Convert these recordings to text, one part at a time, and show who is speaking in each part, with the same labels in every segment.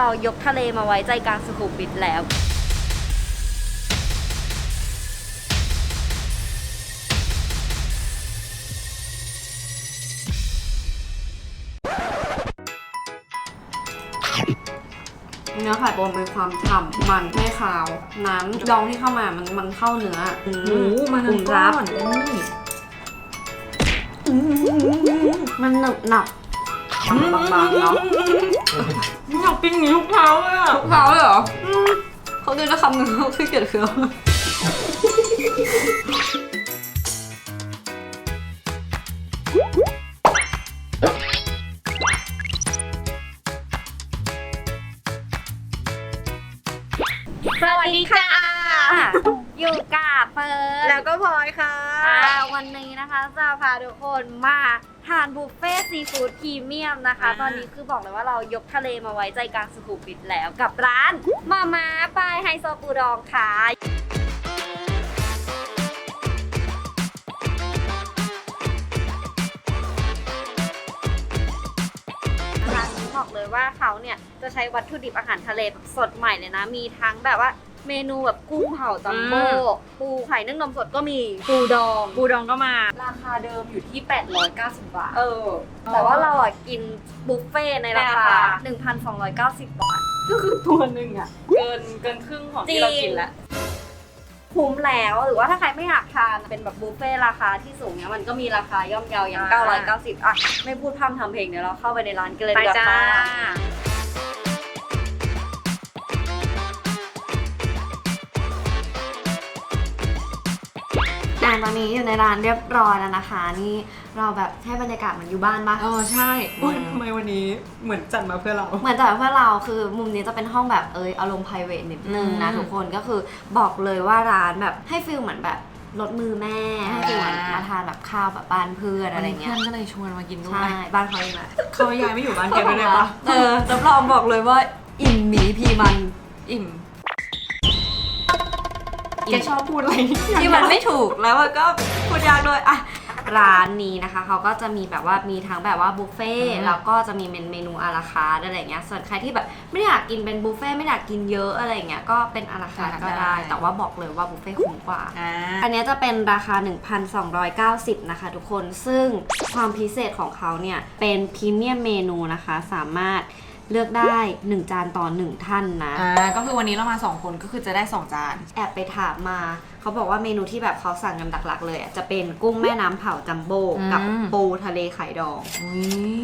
Speaker 1: เรายกทะเลมาไว้ใจกลางสุขุมวิทแล้ว
Speaker 2: เนื้อไข่ปนมีความฉ่ำมันไม่คาว น้ำดองที่เข้ามามันมันเข้าเนื้อ
Speaker 3: หมูมัน
Speaker 2: กลุ่ม
Speaker 3: ก้
Speaker 2: รั
Speaker 3: อบนนี่
Speaker 2: มันหนึบหนับทำบางๆเนาะ
Speaker 3: อยากกิ นอย่างนี้ทุกเช้าเลยอะ
Speaker 2: ทุกเช้าเลยเหรอเขากินได้คำหนึ่งเขาขี้เกียจเคี้ยว
Speaker 1: นนี้นะคะจะพาทุกคนมาทานบุฟเฟ่ซีฟู้ดพรีเมียมนะคะ
Speaker 3: อ่า
Speaker 1: ตอนนี้คือบอกเลยว่าเรายกทะเลมาไว้ใจกลางสุขุมวิทแล้วกับร้าน มาม่าปลายไฮโซปูดองค่ะร้านนี้บอกเลยว่าเขาเนี่ยจะใช้วัตถุดิบอาหารทะเลแบบสดใหม่เลยนะ มีทั้งแบบว่า เมนูแบบกุ้งเผาจัมโบ้ปูไข่นึ่งนมสดก็มีปูดอง
Speaker 3: ปูดองก็มา
Speaker 1: ราคาเดิมอยู่ที่ 890 บาท
Speaker 3: เออ
Speaker 1: แต่ว่าเราอะกินบุฟเฟ่ต์ในรา
Speaker 3: ในรา
Speaker 1: คา
Speaker 3: คา
Speaker 1: 1,290 บาท
Speaker 3: ก็คือตัวหนึ่งอะ เกินเกินครึ่งของที่เรากินแล้ว
Speaker 1: คุ้มแล้วหรือว่าถ้าใครไม่อยากทานเป็นแบบบุฟเฟ่ต์ราคาที่สูงเนี้ยมันก็มีราคาย่อมเยาอย่าง
Speaker 3: อ่า
Speaker 1: 990 อะ ไม่พูดพร่ำทำเพลงเดี๋ยวเราเข้าไปในร้านกันเลย
Speaker 3: ไป
Speaker 1: ดีกว่า
Speaker 3: จ้า
Speaker 1: ค่ะ
Speaker 2: อะตอนนี้อยู่ในร้านเรียบร้อยแล้วนะคะ นี่เราแบบให้บรรยากาศเหมือนอยู่บ้านปะ
Speaker 3: เออใช่อุ๊ยทำไมวันนี้เหมือนจัดมาเพื่อเรา
Speaker 2: เหมือนแต่เพื่อเราคือมุมนี้จะเป็นห้องแบบเอยอารมณ์ p r i v a t นิดนึงนะ
Speaker 3: อืม
Speaker 2: ทุกคนก็คือบอกเลยว่าร้านแบบให้ฟิลเหมือนแบบรถมือแม่ให้ฟิลเหมือน
Speaker 3: อ่าม
Speaker 2: มาทานแบบข้าวแบบบ้านเพื่อนอะไรเงี้ย
Speaker 3: พื่อนก็เลยชวนมากินด้ว
Speaker 2: ใช่
Speaker 3: ย
Speaker 2: บ้านเขาเองแหละ
Speaker 3: เขาย้ายไม่อยู่บ้านแกด้วยเลยปะ
Speaker 2: เออรับรองบอกเลยว่าอิ่มหมีพีมัน
Speaker 3: อิ่ม
Speaker 2: อิ่
Speaker 3: แก
Speaker 2: ม
Speaker 3: ชอบพูดอะไร
Speaker 2: ที่มันไม่ถูกแล้วมันก็พูดยากด้วยอะร้านนี้นะคะเขาก็จะมีแบบว่ามีทั้งแบบว่าบุฟเฟ่ต์
Speaker 3: อืม
Speaker 2: แล้วก็จะมีเมนูอาราคาร์ทอะไรเงี้ยส่วนใครที่แบบไม่ได้อยากกินเป็นบุฟเฟ่ต์ไม่อยากกินเยอะอะไรเงี้ยก็เป็นอาราคาร์ทก็ได้ แต่ว่าบอกเลยว่าบุฟเฟ่ต์คุ้มกว่า
Speaker 3: อ่า
Speaker 2: อันเนี้ยจะเป็นราคา 1,290 นะคะทุกคนซึ่งความพิเศษของเขาเนี่ยเป็นพรีเมียมเมนูนะคะสามารถ เลือกได้ 1 จานต่อ 1 ท่านนะ
Speaker 3: อ่าก็คือวันนี้เรามาสองคนก็คือจะได้สองจาน
Speaker 2: แอบไปถามมา เขาบอกว่าเมนูที่แบบเขาสั่งกันหลักๆเลยอะจะเป็นกุ้งแม่น้ำเผาจัมโบ้
Speaker 3: อืม
Speaker 2: กับปูทะเลไข่ดอง
Speaker 3: อุ้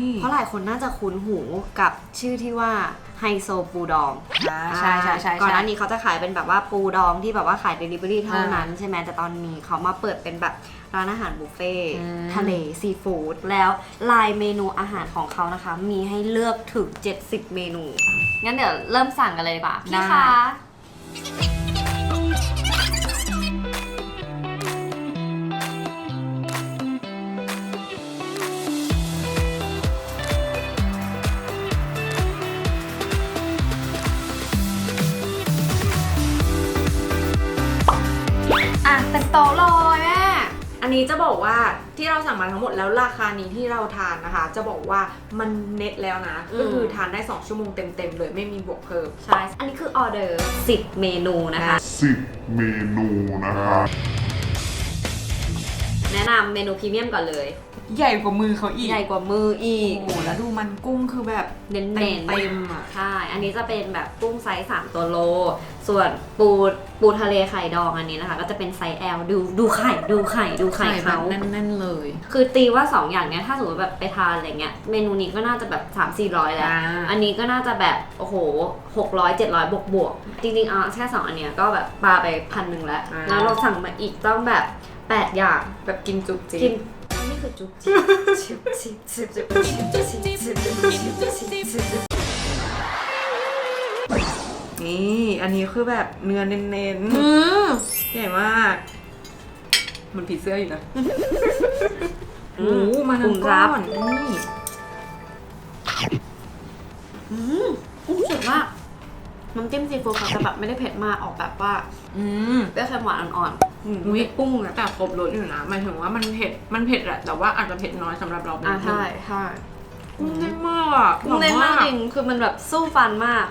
Speaker 3: ย
Speaker 2: เพราะหลายคนน่าจะคุ้นหูกับชื่อที่ว่าไฮโซปูดอง
Speaker 3: อ่าใช่ใช่ใช่
Speaker 2: ก่อนห
Speaker 3: ใช่
Speaker 2: น้านี้เขาจะขายเป็นแบบว่าปูดองที่แบบว่าขายเดลิเวอรี่เท่านั้นใช่ไหมแต่ตอนนี้เขามาเปิดเป็นแบบ ร้านอาหารบุฟเฟ่ต์
Speaker 3: อืม
Speaker 2: ทะเลซีฟู้ดแล้วลายเมนูอาหารของเขานะคะ มีให้เลือกถึง 70 เมนู งั้นเดี๋ยวเริ่มสั่งกันเลยดีกว่า พี่คะ
Speaker 3: อะ นนี้จะบอกว่าที่เราสั่งมาทั้งหมดแล้วราคานี้ที่เราทานนะคะ จะบอกว่ามันเน็ตแล้วนะ
Speaker 2: อืม
Speaker 3: ก็คือทานได้ 2 ชั่วโมงเต็มๆเลยไม่มีบวกเพิ่ม
Speaker 2: ใช่ อันนี้คือออเดอร์ 10 เมนูนะคะ
Speaker 4: สิบเมนูนะคะ
Speaker 2: แนะนำเมนูพรีเมียมก่อนเลย
Speaker 3: ใหญ่กว่ามือเขาอีก
Speaker 2: ใหญ่กว่ามืออี
Speaker 3: โอ้
Speaker 2: ก
Speaker 3: โหแล้วดูมันกุ้งคือแบบ
Speaker 2: เน้น
Speaker 3: เต็ม
Speaker 2: ๆ
Speaker 3: เต็มๆอะ
Speaker 2: ใช่ อันนี้จะเป็นแบบกุ้งไซส์3ตัวโล ส่วนปูปูทะเลไข่ดองอันนี้นะคะ ก็จะเป็นไซส์ L ดูดูไข่ดูไข่ดูไข่
Speaker 3: แบ
Speaker 2: เขา
Speaker 3: บแน่นๆเลย
Speaker 2: คือตีว่า 2 อย่างเนี้ยถ้าสมมติแบบไปทานอะไรเงี้ย เมนูนี้ก็น่าจะแบบ3 4 0 0 แล้ว
Speaker 3: อ่า
Speaker 2: อันนี้ก็น่าจะแบบ โอ้โห 600 700 บวกบวกๆจริงๆอะแค่ 2 อันเนี้ยก็แบบปาไปพันหนึ่งแล้ว
Speaker 3: อ่า
Speaker 2: แล้วเราสั่งมาอีกต้องแบบ 8อย่าง
Speaker 3: แบบกินจุกจิ
Speaker 2: กินนี่คือจุ๊บจิ๊บจิ๊บจิ๊บจิ๊บจิ๊บจิ๊บจิ๊บจิ๊บจิ๊บจิ๊บจิ๊บ
Speaker 3: นี่อันนี้คือแบบเนื้อเน้น
Speaker 2: อืม
Speaker 3: ๆใหญ่มาก มันผีเสื้ออยู่นะ
Speaker 2: อื
Speaker 3: โอ้
Speaker 2: ม
Speaker 3: โหมัน
Speaker 2: กลุ่ม
Speaker 3: ก้
Speaker 2: รั
Speaker 3: อบนนี่
Speaker 2: อืมรู้สึกว่าน้ำจิ้มซีฟู้ดเขาจะแบบไม่ได้เผ็ดมากออกแบบว่า
Speaker 3: อืม
Speaker 2: เปรี้ยวเค็มหวานอ่อน
Speaker 3: อืม
Speaker 2: ๆมีกุ้งอะ
Speaker 3: แต่ครบรสอยู่นะหมายถึงว่ามันเผ็ดมันเผ็ดแหละแต่ว่าอาจจะเผ็ดน้อยสำหรับเราเป็น
Speaker 2: อ่าใช่ใช่
Speaker 3: กุ้งแน่นมากอะ
Speaker 2: กุ้งเล่นมากจริงคือมันแบบสู้ฟันมาก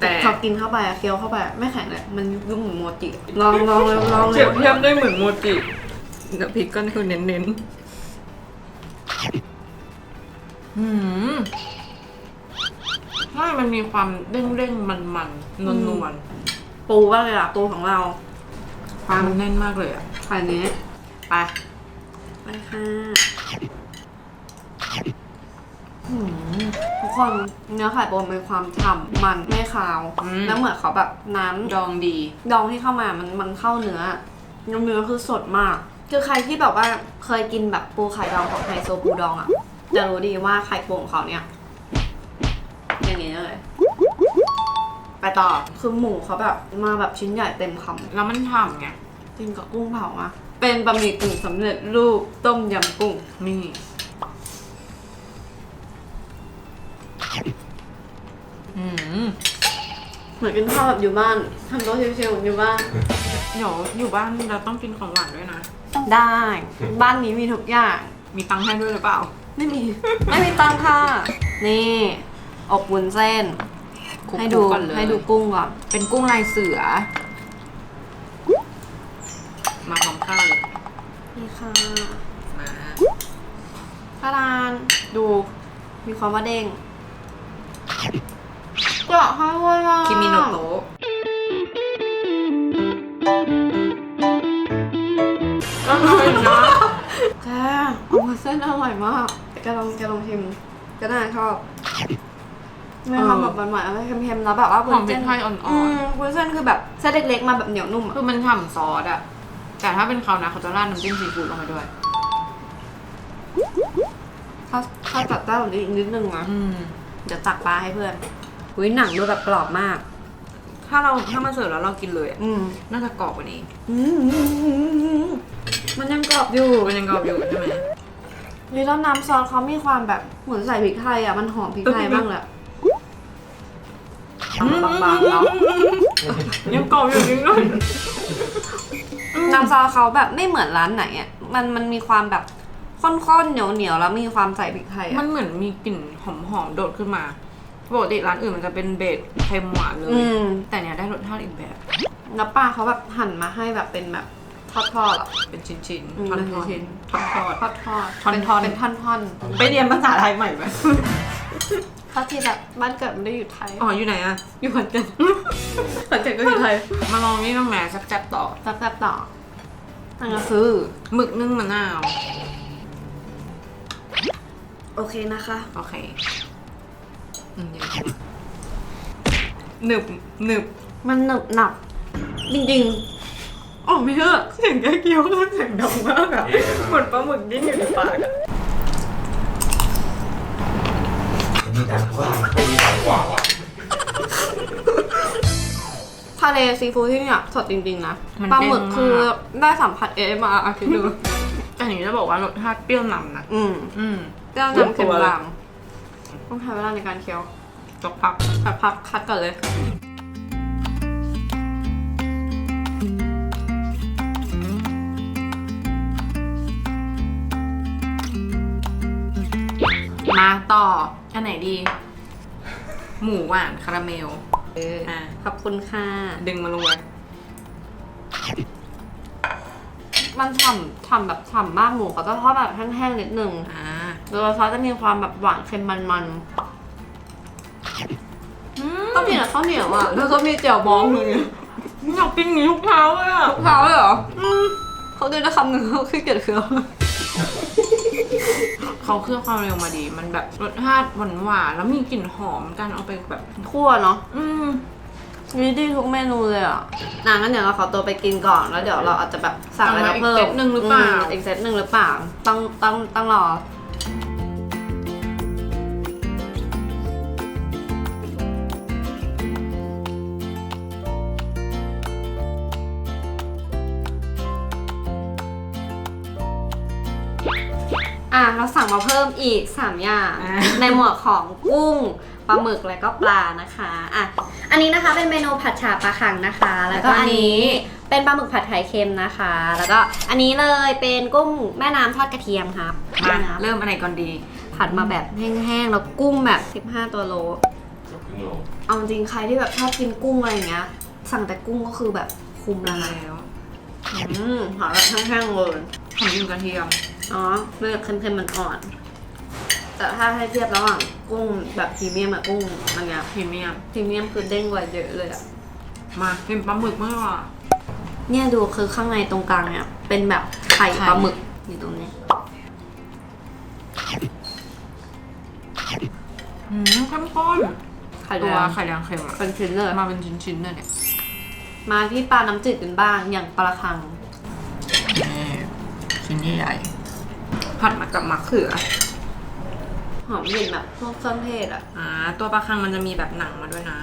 Speaker 3: แต่
Speaker 2: พอกินเข้าไปอะเคี้ยวเข้าไปอะไม่แข็งเลยมันยุ่มเหมือนโมจิลองลองเลยลองเล
Speaker 3: เที
Speaker 2: ย
Speaker 3: ยบเทียบได้เหมือนโมจิแต่พริกก็คือเน้นๆอืม ใช่มันมีความเด้งๆมันๆนวลนวล
Speaker 2: ปูบ้างเลยอะปูของเรา
Speaker 3: ๆความแน่นมากเลยอะ
Speaker 2: ไข่นี้
Speaker 3: ไป
Speaker 2: ไปค่ะหืมทุกคนเนื้อไข่ปูมีความฉ่ำมันไม่คาว
Speaker 3: อืม
Speaker 2: แล้วเหมือนเขาแบบน้ำ
Speaker 3: ดองดี
Speaker 2: ดองที่เข้ามามันมันเข้าเนื้อเนื้อเนื้อคือสดมาก คือใครที่แบบว่าเคยกินแบบปูไข่ดองของไฮโซปูดองอะ่ะจะรู้ดีว่าไข่ปูของเขาเนี่ย ไปต่อคือหมูเขาแบบมาแบบชิ้นใหญ่เต็มค
Speaker 3: แล้วมันฉ่ำไงำ
Speaker 2: กินกับกุ้งเผาอะเป็นบะหมี่กึ่งสำเร็จรูปต้มยำกุ้ง
Speaker 3: นี่อืม
Speaker 2: เหมือนกินข้าวแบบอยู่บ้านทำโต๊ะชิวๆอยู่บ้าน
Speaker 3: เดี๋ยวอยู่บ้านเราต้องกินของหวานด้วยนะ
Speaker 2: ได้ บ้านนี้มีทุกอย่าง
Speaker 3: มีตังค์ให้ด้วยหรือเปล่า
Speaker 2: ไม่มี ไม่มีตังค่ะ นี่ อบวุ้นเส้น
Speaker 3: คลุกๆ
Speaker 2: ให้ดู
Speaker 3: ก่อนเลย
Speaker 2: ให้ดูกุ้งก่อน
Speaker 3: เป็นกุ้งลายเสือ มาพร้อมข้าวเลย
Speaker 2: นี่ค่ะ
Speaker 3: มา
Speaker 2: พารานดู มีความว่าเด้งกรอบให้เว้ยอะ
Speaker 3: คิมิโนโตะอร่อยนะ
Speaker 2: แกอบวุ้นเส้นอร่อยมากแกลองแกลองชิมก็น่าชอบ มีความแบบหวานๆอะไรเค็มๆแล้วแบบว่า
Speaker 3: หอมพริกไทยอ่
Speaker 2: อื
Speaker 3: อน
Speaker 2: มวุ้นเส้นคือแบบเส้นเล็กๆมาแบบเหนียวนุ่ม
Speaker 3: ๆ
Speaker 2: อะ
Speaker 3: คือมันฉ่ำซอสอะแต่ถ้าเป็นเขานะเขาจะราดน้ำจิ้มซีฟู้ดลงไปด้วย
Speaker 2: ถ้าถ้าจัดจ้านกว่านี้อีกนิดนึงนะ
Speaker 3: อืม
Speaker 2: เดี๋ยวตักปลาให้เพื่อน อุ้ยหนังดูแบบกรอบมาก
Speaker 3: ถ้าเราถ้ามาเสิร์ฟแล้วเรากินเลยอะ
Speaker 2: อืม
Speaker 3: น่าจะกรอบกว่านี้
Speaker 2: อืมมันยังกรอบอยู่
Speaker 3: มันยังกรอบอยู่ใช่ไหม
Speaker 2: นี่แล้วน้ำซอสเขามีความแบบเหมือนใส่พริกไทยอะ มันหอมพริกไทยบ้างเลยอะทำมา บางๆแล้ว
Speaker 3: ยังกรอบอยู่จริงด้วย
Speaker 2: น้ำซอสเขาแบบไม่เหมือนร้านไหนอะมันมันมีความแบบข้นๆเหนียวๆแล้วมีความใส่พริกไทย
Speaker 3: มั
Speaker 2: อะ
Speaker 3: นเหมือนมีกลิ่นหอมๆโดดขึ้นมาปกติร้านอื่นมันจะเป็นเบสเค็มหวานเลย
Speaker 2: อืม
Speaker 3: แต่เนี้ยได้รสชาติอีกแบบ
Speaker 2: แล้วปลาเขาแบบหั่นมาให้แบบเป็นแบบทอดๆอะ
Speaker 3: เป็นชิ้น
Speaker 2: อืม
Speaker 3: ๆทอด
Speaker 2: เป็นชิ้น
Speaker 3: ๆทอดทอด
Speaker 2: ทอดทอด
Speaker 3: ท่อนๆ
Speaker 2: เป็นท่อน
Speaker 3: ไปเรียนภาษาไทยใหม่ไหม
Speaker 2: ๆถ้าที่แบบบ้านเกิดไม่ได้อยู่ไทย
Speaker 3: อ๋ออยู่ไหนอะ
Speaker 2: อยู่ขอนแก่น ขอนแก่นก็อยู่ไทย
Speaker 3: มาลองนี่น้องแหม่แซ่บๆต่อ
Speaker 2: แซ่บๆต่อนั่นก็คือ
Speaker 3: หมึกนึ่งมะนาว
Speaker 2: โอเคนะคะ
Speaker 3: โอเคอืมเดี๋ยวหนึบหนึบ
Speaker 2: มันหนึบหนับจริงๆอ๋อไม่เชื่อ
Speaker 3: เสียงแกเคี้ยวก็เสียงดังมากอะเหมือนปลาหมึกดิ้นอยู่ในปากอะ
Speaker 5: มีดังกว่าไม่มีดังกว่าว่ะ
Speaker 2: ทะเลซีฟู้ดที่เนี่ยสดจริงๆนะปลาหมึกคือได้สัมผัสเอมาอาคิดดู
Speaker 3: แต่อย่างนี้จะบอกว่ารสชาติเปรี้ยวนำนะ
Speaker 2: อืม
Speaker 3: อืม
Speaker 2: เจ้าน้ำเค็มลางต้องใช้เวลาในการเคี้ยว
Speaker 3: จกพัก
Speaker 2: แบบพักคัดก่อนเลย
Speaker 3: มาต่อ อันไหนดี หมูหวานคาราเมล
Speaker 2: เออ
Speaker 3: อะ
Speaker 2: ขอบคุณค่ะ
Speaker 3: ดึงมาลงไป
Speaker 2: มันฉ่ำฉ่ำแบบฉ่ำมากหมูเขาจะทอดแบบแห้งๆนิดนึง
Speaker 3: อ่า
Speaker 2: ตัวซอสจะมีความแบบหวานเค็มมันๆต้องกินกับข้าวเหนียวอะแล้วก็มีเจียวบองเลย
Speaker 3: อยากกินอย่างนี้ทุกเช้าเลยอะ
Speaker 2: เผาเลยเหรอเขาดูได้คำหนึ่งเขาขี้เกียจเคี้ยว
Speaker 3: เขาเคลือบความเร็วมาดี มันแบบรสชาติหวานหวานๆแล้วมีกลิ่นหอมการเอาไปแบบ
Speaker 2: คั่วเนาะ
Speaker 3: อืม
Speaker 2: มีดีทุกเมนูเลยอะนางงั้นเดี๋ยวเราขอตัวไปกินก่อนแล้วเดี๋ยวเราอาจจะแบบสั่งอะไรมาเพิ่ม
Speaker 3: อีกเซตหนึ่งหรือเปล่า
Speaker 2: มอีกเซตหนึ่งหรือเปล่าต้องต้องต้องรอ เราสั่งมาเพิ่มอีก 3 อย่าง
Speaker 3: อะ
Speaker 2: ในหมวดของกุ้งปลาหมึกและก็ปลานะคะอะอันนี้นะคะเป็นเมนูผัดฉ่าปลาคังนะคะ แล้วก็อันนี้เป็นปลาหมึกผัดไข่เค็มนะคะ แล้วก็อันนี้เลยเป็นกุ้งแม่น้ำทอดกระเทียมครับ
Speaker 3: มา
Speaker 2: แน้ำ
Speaker 3: เริ่มอันไหนก่อนดี
Speaker 2: ผัดมาแบบแห้งๆแล้วกุ้งแบบ 15 ตัวโล
Speaker 5: ครึ่งโล
Speaker 2: เอาจริงใครที่แบบชอบกินกุ้งอะไรอย่างเงี้ย สั่งแต่กุ้งก็คือแบบคุ้มแล้วนะ
Speaker 3: แล้ว
Speaker 2: อืมหาแบบแห้งๆเลย
Speaker 3: หอมกลิ่นกระเทียม
Speaker 2: อ๋อเลือกเค็มๆมันอ่อน แต่ถ้าให้เทียบระหว่างกุ้งแบบพรีเมียมกับกุ้งอันเนี้ย
Speaker 3: พรีเมียม
Speaker 2: พรีเมียมคือเด้งกว่าเยอะเลยอะ
Speaker 3: มาเป็นปลาหมึกมากกว่า
Speaker 2: เนี่ยดูคือข้างในตรงกลางเนี่ย เป็นแบบไข่
Speaker 3: ไข่
Speaker 2: ปลาหมึกอยู่ตรงนี้
Speaker 3: อืมเข้มข้น
Speaker 2: ไข่แด
Speaker 3: ตัว
Speaker 2: ง
Speaker 3: ไข่แดงเค็มอะ
Speaker 2: เป็นชิ้นเลย
Speaker 3: มาเป็นชิ้นๆเลยเนี่ย
Speaker 2: มาที่ปลาน้ำจืดกันบ้างอย่างปลาคัง
Speaker 3: นี่ชิ้นใหญ่ๆ ผัดมากับมะเขือ
Speaker 2: หอมกลิ่นแบบพวกเครื่องเทศอะ
Speaker 3: อ่า ตัวปลาคังมันจะมีแบบหนังมาด้วยนะ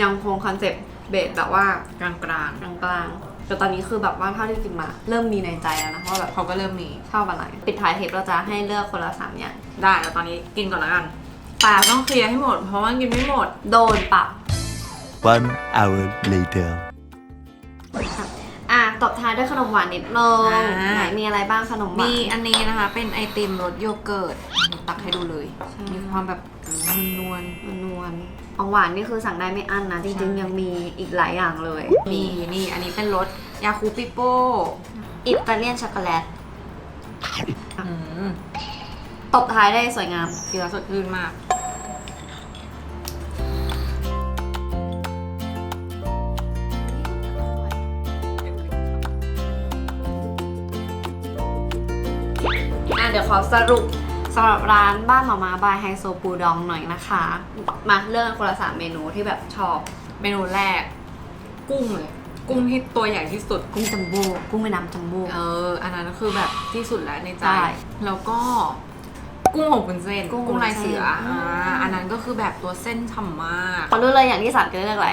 Speaker 2: ยังคงคอนเซปต์เบสแบบว่าก
Speaker 3: ลาง
Speaker 2: กลางๆแต่ตอนนี้คือแบบว่าเท่าที่กินมา เริ่มมีในใจแล้วนะว่าแบบ
Speaker 3: ๆเขาก็เริ่มมี
Speaker 2: ชอบอะไร ปิดท้ายเทปเราจะให้เลือกคนละสามอย่าง
Speaker 3: ได้แล้วตอนนี้กินก่อนแล้วกัน
Speaker 2: ปลา
Speaker 3: เราต้องเคลียร์ให้หมด เพราะว่ากินไม่หมด
Speaker 2: โดนปรับ
Speaker 6: One hour later.
Speaker 2: อะ ตบท้ายด้วยขนมหวานนิดนึง
Speaker 3: อ่า
Speaker 2: ไหนมีอะไรบ้างขนมหวา
Speaker 3: มี
Speaker 2: น
Speaker 3: อันนี้นะคะ เป็นไอติมรสโยเกิร์ตตักให้ดูเลย
Speaker 2: ใช่
Speaker 3: มีความแบบนวล
Speaker 2: นวลของหวานนี่คือสั่งได้ไม่อั้นนะ จริงๆยังมีอีกหลายอย่างเลย
Speaker 3: ๆนี่นี่ อันนี้เป็นรสยาคูปิโป้
Speaker 2: อิตาเลียนช็อกโกแลต
Speaker 3: อืม
Speaker 2: ตบท้ายได้สวยงาม
Speaker 3: กินแล้วสดชื่นมาก
Speaker 2: เดี๋ยวขอสรุปสำหรับร้านบ้านหมามาบายไฮโซปูดองหน่อยนะคะ มาเลือกคนละสามเมนูที่แบบชอบ
Speaker 3: เมนูแรก กุ้งเลยกุ้งที่ตัวใหญ่ที่สุด
Speaker 2: กุ้งจัมโบ้กุ้งแม่น้ำจัมโบ้
Speaker 3: เออ อันนั้นคือแบบที่สุดแล้วในใจ
Speaker 2: ใช่
Speaker 3: แล้วก็กุ้งหงเป็นเส้น
Speaker 2: กุ้ง
Speaker 3: กุ้งลายเสือ
Speaker 2: อบวุ้นเส้น
Speaker 3: อ่าอันนั้นก็คือแบบตัวเส้นฉ่ำมาก
Speaker 2: ขอรู้เลยอย่างที่สามจะเลือกอะไร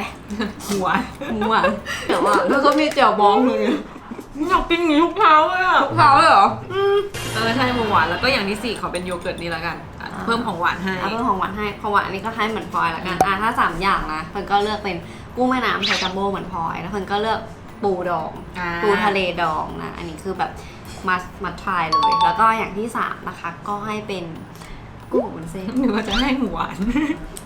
Speaker 3: หัว
Speaker 2: หมูหวานเดี๋ยวว่าแล้วก็มีเจียวบองเลย
Speaker 3: อยากกินอย่างนี้ทุกเช้าเลยอะ
Speaker 2: เผาเลยเหรอา
Speaker 3: นแล้วก็อย่างที่สี่ขอเป็นโยเกิร์ตนี่แล้วกันอะ
Speaker 2: อ่า
Speaker 3: เพิ่มของหวานให้
Speaker 2: เอาเพิ่มของหวานให้ของหวานอันนี้ก็ให้เหมือนพลอยละกันอะถ้าสามอย่างนะเพิ่นก็เลือกเป็นกุ้งแม่น้ำไทยจัมโบ้เหมือนพลอยแล้วเพิ่นก็เลือกปูดอง
Speaker 3: อ่า
Speaker 2: ปูทะเลดองนะ อันนี้คือแบบมามาทายเลย แล้วก็อย่างที่สามนะคะ ก็ให้เป็นกุ้งอบวุ้นเส้น
Speaker 3: หรือว่าจะให้หมูหวาน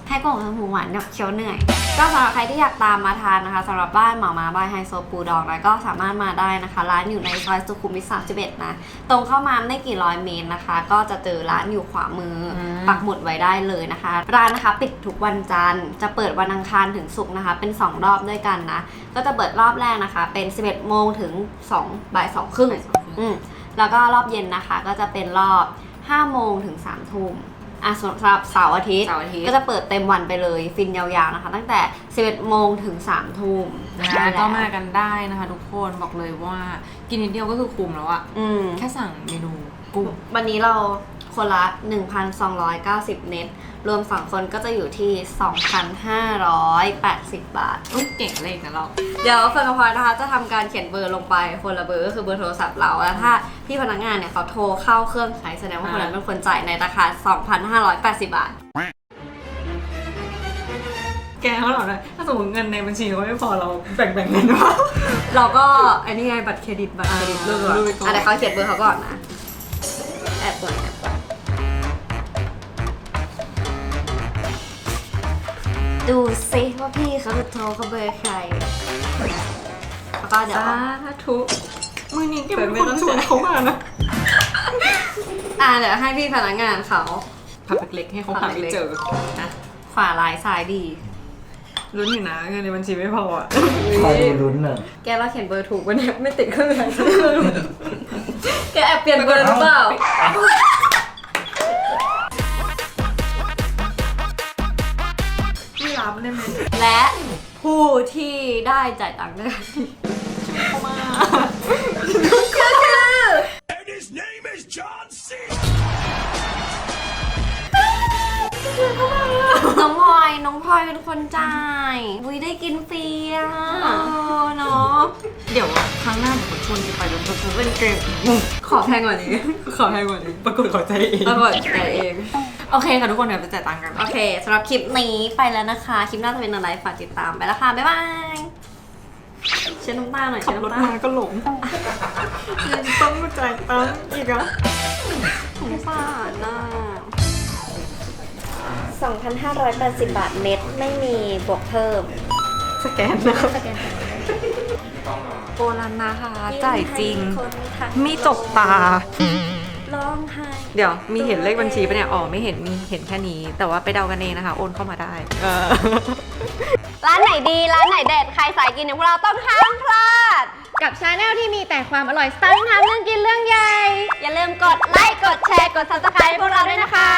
Speaker 2: ให้กุ้งอบหมูหวานแบบเคี้ยวเหนื่อย ก็สำหรับใครที่อยากตามมาทานนะคะสำหรับบ้านหมามาบ้านไฮโซปูดองนะก็สามารถมาได้นะคะ ร้านอยู่ในซอยสุขุมวิท31 นะ ตรงเข้ามาไม่กี่ร้อยเมตรนะคะ ก็จะเจอร้านอยู่ขวามืออ
Speaker 3: ม
Speaker 2: ปักหมุดไว้ได้เลยนะคะ ร้านนะคะปิดทุกวันจันทร์จะเปิดวันอังคารถึงศุกร์นะคะ เป็น 2 รอบด้วยกันนะ ก็จะเปิดรอบแรกนะคะ เป็น 11โมงถึง2บ่าย2ครึ่ง อืมแล้วก็รอบเย็นนะคะก็จะเป็นรอบ 5 โมงถึง 3 ทุ่ม อะสำหรับเสาร์อาทิตย์
Speaker 3: เสาร์อาทิตย์
Speaker 2: ก็จะเปิดเต็มวันไปเลยฟินยาวๆนะคะ ตั้งแต่ 11 โมงถึง 3 ทุ่ม
Speaker 3: นะคะ
Speaker 2: ได้
Speaker 3: ก็
Speaker 2: แล้ว
Speaker 3: มากันได้นะคะ ทุกคนบอกเลยว่ากินนิดเดียวก็คือคุ้มแล้วอะ
Speaker 2: อืม
Speaker 3: แค่สั่งเมนูกุ้ง
Speaker 2: วันนี้เรา คนละ 1,290 เน็ต รวม 2 คนก็จะอยู่ที่ 2,580 บาท
Speaker 3: อุ๊ยเก่งเลขนะเรา
Speaker 2: เดี๋ยวเฟิร์นกับพลอยนะคะจะทำการเขียนเบอร์ลงไปคนละเบอร์ก็คือเบอร์โทรศัพท์เรา แล้วถ้าพี่พนักงานเนี่ยเขาโทรเข้าเครื่องใช้แสดงว่าคนนั้นเป็นคนจ่ายในราคา 2,580 บาท
Speaker 3: แกเขาหรอนะถ้าสมมติเงินในบัญชีเขาไม่พอเราแบ่งแบ่งๆกันว่า
Speaker 2: เราก็ไอ้นี่ไงบัตรเครดิตบัตรเครดิต
Speaker 3: อ่า
Speaker 2: เลือกก่อน
Speaker 3: รูดไปก่อน
Speaker 2: อะเดี๋ยวเขาเขียนเบอร์เขาก่อนนะแอบก่อน ดูซิว่าพี่เขาจะโทรเขาเบอร์ใครแล้วก็เดี๋ยว
Speaker 3: สาธุมือนี้แกเป็นคนชวนเขามานะ
Speaker 2: อะเดี๋ยวให้พี่พนักงานเขา
Speaker 3: พับเล็กๆให้เขาหาไม่เจอนะ
Speaker 2: ขวาลายซ้ายดี
Speaker 3: ลุ้นอยู่นะเงินในบัญชีไม่พออะ
Speaker 5: คอยดูลุ้นน่ะ
Speaker 2: แกเราเขียนเบอร์ถูกวันนี้ไม่ติดเครื่องหมายสักเครื่องแกแอบเปลี่ยนเบอร์หรือเปล่า จ่ายตังค์ด้วย
Speaker 3: เข้ามา
Speaker 2: น้องพลอยน้องพลอยเป็นคนจ่ายวุ้ยได้กินฟรีอะเออเนาะ
Speaker 3: เดี๋ยวครั้งหน้าเดี๋ยวผมชวนแกไปแล้วจะเล่นเกม
Speaker 2: ขอแพงกว่านี้
Speaker 3: ขอให้ก่อนปรากฏขอใจเอง
Speaker 2: ปรากฏจ่ายเอง
Speaker 3: โอเคค่ะทุกคนเดี๋ยวไปจ่ายตังค์กัน
Speaker 2: โอเคสำหรับคลิปนี้ไปแล้วนะคะ คลิปหน้าจะเป็นอะไรฝากติดตามไปแล้วค่ะ บ๊ายบายเชช็ดน้ำตาหน่อย
Speaker 3: ขั
Speaker 2: เช็
Speaker 3: บ
Speaker 2: ด
Speaker 3: รถ
Speaker 2: น้ำตา
Speaker 3: มาก็หลงต้องมาจ่ายตังค์อีกอะ
Speaker 2: สงสารน่ะ
Speaker 1: 2,580 บาทเน็ตไม่มีบวกเพิ่ม
Speaker 3: สแกนนะครับ
Speaker 1: สแกน
Speaker 3: โบราณนะคะจ่ายจริง
Speaker 1: คนทั้ง
Speaker 3: มีจกตา
Speaker 1: ร้องไห้
Speaker 3: เดี๋ยวมีเห็นเลขบัญชีปะเนี่ย อ๋อ ไม่เห็นมีเห็นแค่นี้ แต่ว่าไปเดากันเองนะคะ โอนเข้ามาได้ เออ
Speaker 2: ร้านไหนดี ร้านไหนเด็ด ใครสายกินอย่างพวกเราต้องห้ามพลาด
Speaker 1: กับชาแนลที่มีแต่ความอร่อยสไตล์ทำเรื่องกินเรื่องใหญ่
Speaker 2: อย่าลืมกดไลค์ กดแชร์ กด subscribe ให้พวกเราด้วยนะคะ